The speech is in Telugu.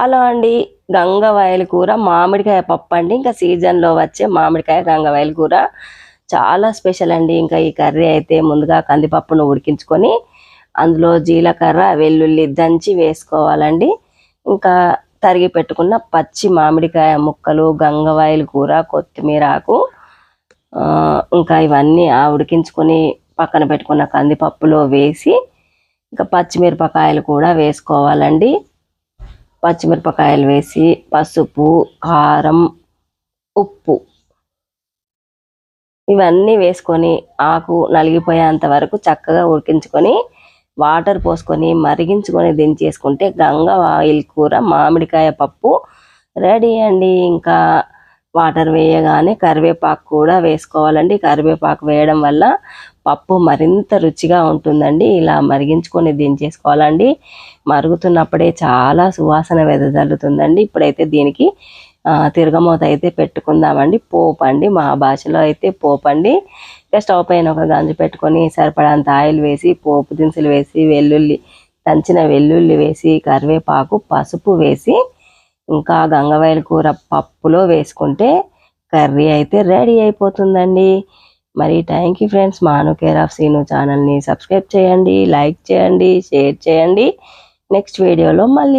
హలో అండి. గంగవాయల కూర మామిడికాయ పప్పు అండి. ఇంకా సీజన్లో వచ్చే మామిడికాయ గంగవాయల కూర. చాలా స్పెషల్ అండి. ఇంకా ఈ కర్రీ అయితే ముందుగా కందిపప్పును ఉడికించుకొని అందులో జీలకర్ర వెల్లుల్లి దంచి వేసుకోవాలండి. ఇంకా తరిగి పెట్టుకున్న పచ్చి మామిడికాయ ముక్కలు గంగవాయల కూర కొత్తిమీర ఆకు ఇంకా ఇవన్నీ ఆ ఉడికించుకొని పక్కన పెట్టుకున్న కందిపప్పులో వేసి ఇంకా పచ్చిమిరపకాయలు కూడా వేసుకోవాలండి. పచ్చిమిరపకాయలు వేసి పసుపు కారం ఉప్పు ఇవన్నీ వేసుకొని ఆకు నలిగిపోయేంత వరకు చక్కగా ఉడికించుకొని వాటర్ పోసుకొని మరిగించుకొని దించేసుకుంటే గంగ ఆయిల్ కూర మామిడికాయ పప్పు రెడీ అండి. ఇంకా వాటర్ వేయగానే కరివేపాకు కూడా వేసుకోవాలండి. కరివేపాకు వేయడం వల్ల పప్పు మరింత రుచిగా ఉంటుందండి. ఇలా మరిగించుకొని దించేసుకోవాలండి. మరుగుతున్నప్పుడే చాలా సువాసన వెదజల్లుతుందండి. ఇప్పుడైతే దీనికి తిరగమూత అయితే పెట్టుకుందామండి. పోపు అండి మా భాషలో అయితే పోపండి. ఇక స్టవ్ పైన ఒక గంజి పెట్టుకొని సరిపడంత ఆయిల్ వేసి పోపు దినుసులు వేసి వెల్లుల్లి దంచిన వెల్లుల్లి వేసి కరివేపాకు పసుపు వేసి ఇంకా గంగవాయల కూర పప్పులో వేసుకుంటే కర్రీ అయితే రెడీ అయిపోతుందండి. మరి థ్యాంక్ యూ ఫ్రెండ్స్ మాను కేర్ ఆఫ్ సీను ఛానల్ని సబ్స్క్రైబ్ చేయండి లైక్ చేయండి షేర్ చేయండి. నెక్స్ట్ వీడియోలో మళ్ళీ